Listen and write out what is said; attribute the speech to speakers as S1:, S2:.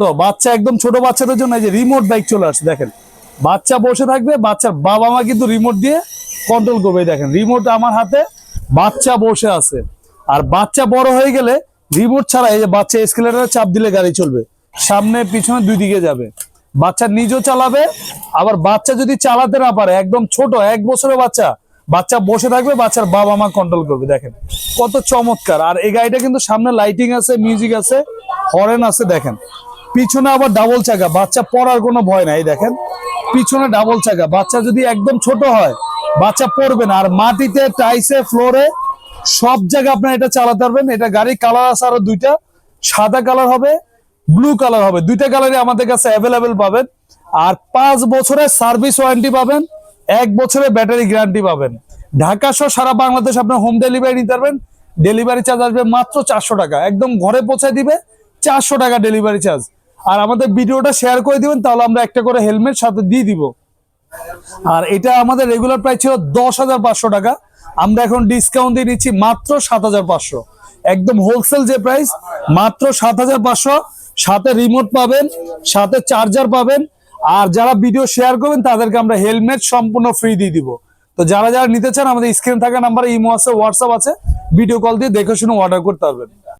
S1: তো বাচ্চা একদম ছোট বাচ্চাদের জন্য এই যে রিমোট বাইক চলে আসছে, দেখেন। বাচ্চা বসে থাকবে, বাচ্চার বাবা মা কিন্তু রিমোট দিয়ে কন্ট্রোল করবে দেখেন। রিমোট আমার হাতে, বাচ্চা বসে আছে। আর বাচ্চা বড় হয়ে গেলে রিমোট ছাড়া এই যে বাচ্চা এসকেলেটারে চাপ দিলে গাড়ি চলবে। সামনে, পিছনে দুই দিকে যাবে। বাচ্চা নিজেও চালাবে, আবার বাচ্চা যদি চালাতে না পারে, একদম ছোট, এক বছরের বাচ্চা বাচ্চা বসে থাকবে, বাচ্চার বাবা মা কন্ট্রোল করবে, দেখেন। কত চমৎকার। আর এই গাড়িটা কিন্তু সামনে লাইটিং আছে মিউজিক আছে হরেন আছে, দেখেন। পিছনে আবার ডাবল চাকা, বাচ্চা পড়ার কোনো ভয় নাই দেখেন। পিছনে ডাবল চাকা, বাচ্চা যদি একদম ছোট হয়, বাচ্চা পড়বে না। আর মাটিতে, টাইসে, ফ্লোরে সব জায়গায় আপনার এটা চালাতে পারবেন। এটা গাড়ির কালার আছে আরও দুইটা। সাদা কালার হবে ব্লু কালার হবে। দুইটা কালারই আমাদের কাছে অ্যাভেলেবেল পাবেন। আর পাঁচ বছরের সার্ভিস ওয়ারেন্টি পাবেন, এক বছরের ব্যাটারি গ্যারান্টি পাবেন। ঢাকা সহ সারা বাংলাদেশ আপনার হোম ডেলিভারি নিতে পারবেন। ডেলিভারি চার্জ আসবে মাত্র চারশো টাকা। একদম ঘরে পৌঁছে দিবে, চারশো টাকা ডেলিভারি চার্জ আর আমাদের ভিডিওটা শেয়ার করে দিবেন, তাহলে আমরা একটা করে হেলমেট সাথে দিয়ে দিব। আর এটা আমাদের রেগুলার প্রাইস ছিল দশ হাজার পাঁচশো টাকা। আমরা এখন ডিসকাউন্ট দিয়ে নিচ্ছি মাত্র সাত হাজার পাঁচশো। একদম হোলসেল যে প্রাইস মাত্র সাত হাজার পাঁচশো। সাথে রিমোট পাবেন, সাথে চার্জার পাবেন। আর যারা ভিডিও শেয়ার করবেন, তাদেরকে আমরা হেলমেট সম্পূর্ণ ফ্রি দিয়ে দিব। তো যারা যারা নিতে চান, আমাদের স্ক্রিন থাকা নাম্বারে ইমো আছে হোয়াটসঅ্যাপ আছে। ভিডিও কল দিয়ে দেখে শুনে অর্ডার করতে পারবেন।